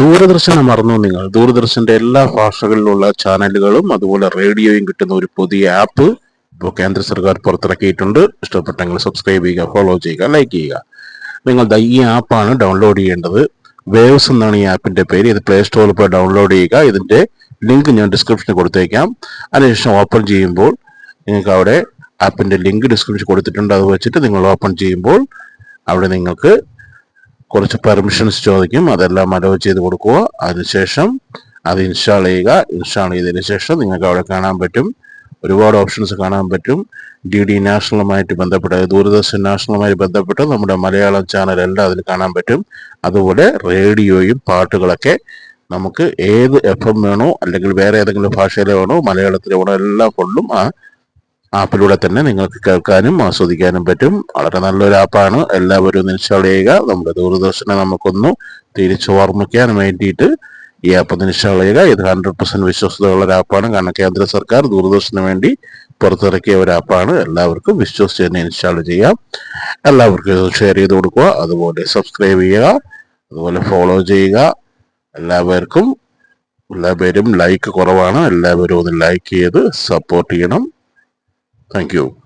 ദൂരദർശനം മറന്നു നിങ്ങൾ. ദൂരദർശന്റെ എല്ലാ ഭാഷകളിലുള്ള ചാനലുകളും അതുപോലെ റേഡിയോയും കിട്ടുന്ന ഒരു പുതിയ ആപ്പ് ഇപ്പോൾ കേന്ദ്ര സർക്കാർ പുറത്തിറക്കിയിട്ടുണ്ട്. ഇഷ്ടപ്പെട്ടെങ്കിൽ സബ്സ്ക്രൈബ് ചെയ്യുക ഫോളോ ചെയ്യുക ലൈക്ക് ചെയ്യുക. നിങ്ങൾ ഈ ആപ്പാണ് ഡൗൺലോഡ് ചെയ്യേണ്ടത്. വേവ്സ് എന്നാണ് ഈ ആപ്പിന്റെ പേര്. ഇത് പ്ലേ സ്റ്റോറിൽ പോയി ഡൗൺലോഡ് ചെയ്യുക. ഇതിന്റെ ലിങ്ക് ഞാൻ ഡിസ്ക്രിപ്ഷനിൽ കൊടുത്തേക്കാം. അതിനുശേഷം ഓപ്പൺ ചെയ്യുമ്പോൾ നിങ്ങൾക്ക് അവിടെ ആപ്പിന്റെ ലിങ്ക് ഡിസ്ക്രിപ്ഷൻ കൊടുത്തിട്ടുണ്ട്. അത് വെച്ചിട്ട് നിങ്ങൾ ഓപ്പൺ ചെയ്യുമ്പോൾ അവിടെ നിങ്ങൾക്ക് കുറച്ച് പെർമിഷൻസ് ചോദിക്കും. അതെല്ലാം അലോ ചെയ്ത് കൊടുക്കുക. അതിനുശേഷം അത് ഇൻസ്റ്റാൾ ചെയ്യുക. ഇൻസ്റ്റാൾ ചെയ്തതിന് ശേഷം നിങ്ങൾക്ക് അവിടെ കാണാൻ പറ്റും. ഒരുപാട് ഓപ്ഷൻസ് കാണാൻ പറ്റും. ഡി ഡി നാഷണലുമായിട്ട് ബന്ധപ്പെട്ട ദൂരദർശൻ നാഷണലുമായി ബന്ധപ്പെട്ട് നമ്മുടെ മലയാളം ചാനലെല്ലാം അതിൽ കാണാൻ പറ്റും. അതുപോലെ റേഡിയോയും പാട്ടുകളൊക്കെ നമുക്ക് ഏത് എഫ് എം വേണോ അല്ലെങ്കിൽ വേറെ ഏതെങ്കിലും ഭാഷയിലെ വേണോ മലയാളത്തിലെ വേണോ എല്ലാം കൊള്ളും ആ ആപ്പിലൂടെ തന്നെ നിങ്ങൾക്ക് കേൾക്കാനും ആസ്വദിക്കാനും പറ്റും. വളരെ നല്ലൊരു ആപ്പാണ്. എല്ലാവരും ഇൻസ്റ്റാൾ ചെയ്യുക. നമ്മുടെ ദൂരദർശനെ നമുക്കൊന്ന് തിരിച്ചു ഓർമ്മിക്കാൻ വേണ്ടിയിട്ട് ഈ ആപ്പ് ഒന്ന് ഇൻസ്റ്റാൾ ചെയ്യുക. ഇത് ഹൺഡ്രഡ് പെർസെന്റ് വിശ്വസതയുള്ള ഒരു ആപ്പാണ് കാരണം കേന്ദ്ര സർക്കാർ ദൂരദർശന് വേണ്ടി പുറത്തിറക്കിയ ഒരു ആപ്പാണ് എല്ലാവർക്കും വിശ്വസിച്ച് തന്നെ ഇൻസ്റ്റാൾ ചെയ്യാം. എല്ലാവർക്കും ഷെയർ ചെയ്ത് കൊടുക്കുക. അതുപോലെ സബ്സ്ക്രൈബ് ചെയ്യുക. അതുപോലെ ഫോളോ ചെയ്യുക. എല്ലാവർക്കും എല്ലാവരും ലൈക്ക് കുറവാണ്. എല്ലാവരും ഒന്ന് ലൈക്ക് ചെയ്ത് സപ്പോർട്ട് ചെയ്യണം. Thank you.